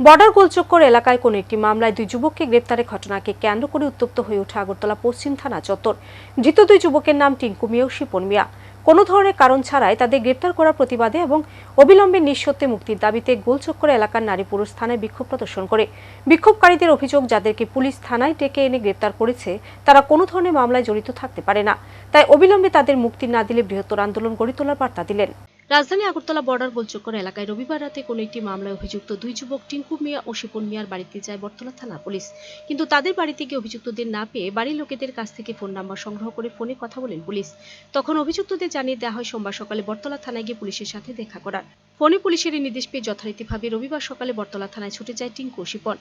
Border গোলচক্কর এলাকায় কোনো একটি মামলায় দুই যুবককে গ্রেপ্তারের ঘটনাকে কেন্দ্র করে উত্তপ্ত হয়ে ওঠে আগরতলা পশ্চিম থানা চত্বর। ধৃত দুই যুবকের নাম টিঙ্কু মিয়া ও শিপন মিয়া কোনো ধরনের কারণ ছাড়াই তাদের গ্রেপ্তার করার প্রতিবাদে এবং অবিলম্বে নিঃসত্ত্বে মুক্তির দাবিতে গোলচক্কর এলাকার নারী পুরুষ থানায় বিক্ষোভ প্রদর্শন করে। বিক্ষোভকারীদের অভিযোগ, যাদেরকে পুলিশ থানায় ডেকে এনে গ্রেপ্তার করেছে, তারা কোনো ধরনের মামলায় জড়িত থাকতে পারে না। তাই অবিলম্বে তাদের মুক্তি না দিলে বৃহত্তর আন্দোলন গড়ে তোলার বার্তা দিলেন। রাজধানী আগরতলা বর্ডার গোলচক্কর এলাকায় রবিবার রাতে কোনো একটি মামলায় অভিযুক্ত দুই যুবক টিঙ্কু মিয়া ও শিপন মিয়ার বাড়িতে যায় বর্তলা থানা পুলিশ। কিন্তু তাদের বাড়িতে গিয়ে অভিযুক্তদের না পেয়ে বাড়ির লোকেদের কাছ থেকে ফোন নাম্বার সংগ্রহ করে ফোনে কথা বলেন পুলিশ। তখন অভিযুক্তদের জানিয়ে দেওয়া হয়, সোমবার সকালে বর্তলা থানায় গিয়ে পুলিশের সাথে দেখা করার। ফোনে পুলিশের এই নির্দেশ পেয়ে যথারীতিভাবে রবিবার সকালে বর্তলা থানায় ছুটে যায় টিঙ্কু শিপন।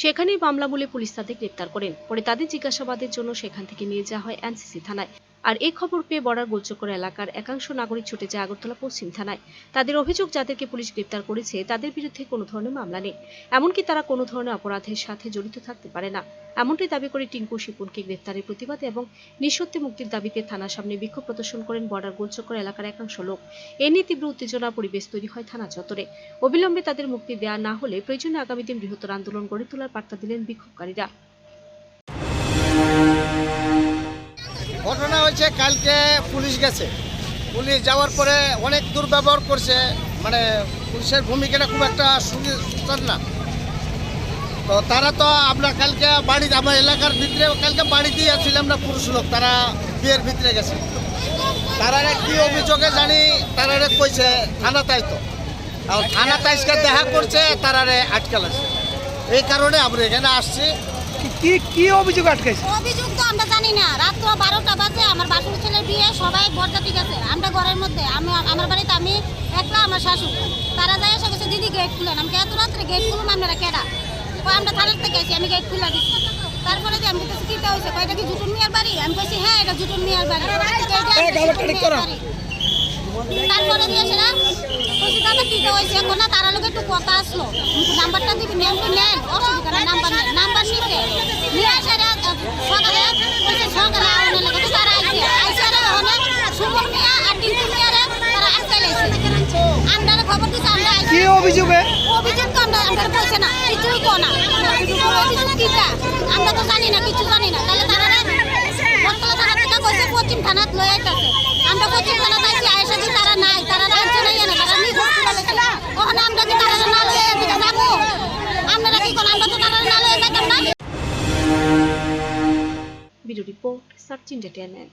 সেখানেই মামলা বলে পুলিশ তাদের গ্রেপ্তার করেন। পরে তাদের জিজ্ঞাসাবাদের জন্য সেখান থেকে নিয়ে যাওয়া হয় এনসিসি থানায়। আর এই খবর পেয়ে বর্ডার গোলচক্কর এলাকার একাংশ নাগরিক ছুটে যায় আগরতলা পশ্চিম থানায়। তাদের অভিযোগ, যাদেরকে পুলিশ গ্রেপ্তার করেছে, তাদের বিরুদ্ধে কোনো ধরনের মামলা নেই। এমনকি তারা কোনো ধরনের অপরাধের সাথে জড়িত থাকতে পারে না। এমনটাই দাবি করে টিঙ্কু শিপুনকে গ্রেপ্তারের প্রতিবাদে এবং নিঃসত্যি মুক্তির দাবিতে থানার সামনে বিক্ষোভ প্রদর্শন করেন বর্ডার গোলচক্কর এলাকার একাংশ লোক। এ নিয়ে তীব্র উত্তেজনা পরিবেশ তৈরি হয় থানা চত্বরে। অবিলম্বে তাদের মুক্তি দেওয়া না হলে প্রয়োজনে আগামী দিন বৃহত্তর আন্দোলন গড়ে তোলার বার্তা দিলেন বিক্ষোভকারীরা। ঘটনা হয়েছে, কালকে পুলিশ গেছে। পুলিশ যাওয়ার পরে অনেক দুর্ব্যবহার করছে মানে পুলিশের ভূমিকাটা খুব একটা সুন্দর না। তো তারা তো আমরা কালকে বাড়ি, আমার এলাকার ভিতরে কালকে বাড়িতেই আছিলাম না, পুরুষ লোক, তারা বিয়ের ভিতরে গেছে। তারা কি অভিযোগে জানি, তারা কইছে থানা তাই তো। আর থানা তাইসকে দেখা করছে তারারে আটকাল আছে এই কারণে আমরা এখানে আসছি। কি কি অভিযোগ আটকাইছে অভিযোগ তো আমরা জানি না। রাত্র বারোটা বাজে আমার বাসুর ছেলের বিয়ে সবাই বরযাত্রী গেছে। আমরা ঘরের মধ্যে আমি আমার বাড়িতে আমি একলা আমার শাশুড়। তারা যায় এসে গেছে দিদি গেট খুলেন আমি এত রাত্রে গেট খুলুন আপনারা কেডা? তো আমরা থানার থেকে আছি আমি গেট খুলে দিচ্ছি তারপরে যে আমি বলতেছি কিটা হয়েছে কয়টা কি জুটুন মিয়ার বাড়ি? আমি বলছি হ্যাঁ এটা জুটুন মিয়ার বাড়ি। এই গালাটা ঠিক করো। তারপরে দিয়ে সেটা বলছি দাদা কিটা হয়েছে এখন না তারা লোক একটু কথা আসলো। নাম্বারটা দিবি নেন তো নেন। অসুবিধা অভিযোগে? অভিযোগ তো আমরা আমরা বলছে না কিছুই তো না। অভিযোগ কিটা আমরা তো জানি না কিছু জানি না। তাহলে তারা বর্তলা থানা থেকে কইছে পশ্চিম থানাত লয়ে আইতাছে। আমরা পশ্চিম থানা যাইছি আয়েশা দি তারা নাই তারা রাজ্য নাই না তারা হসপিটালে ওখানে আমরা কি তারা না লয়ে এদিকে যাব? আমরা কি কোন আমরা তো তারা না লয়ে যাইতাম না? Video report search entertainment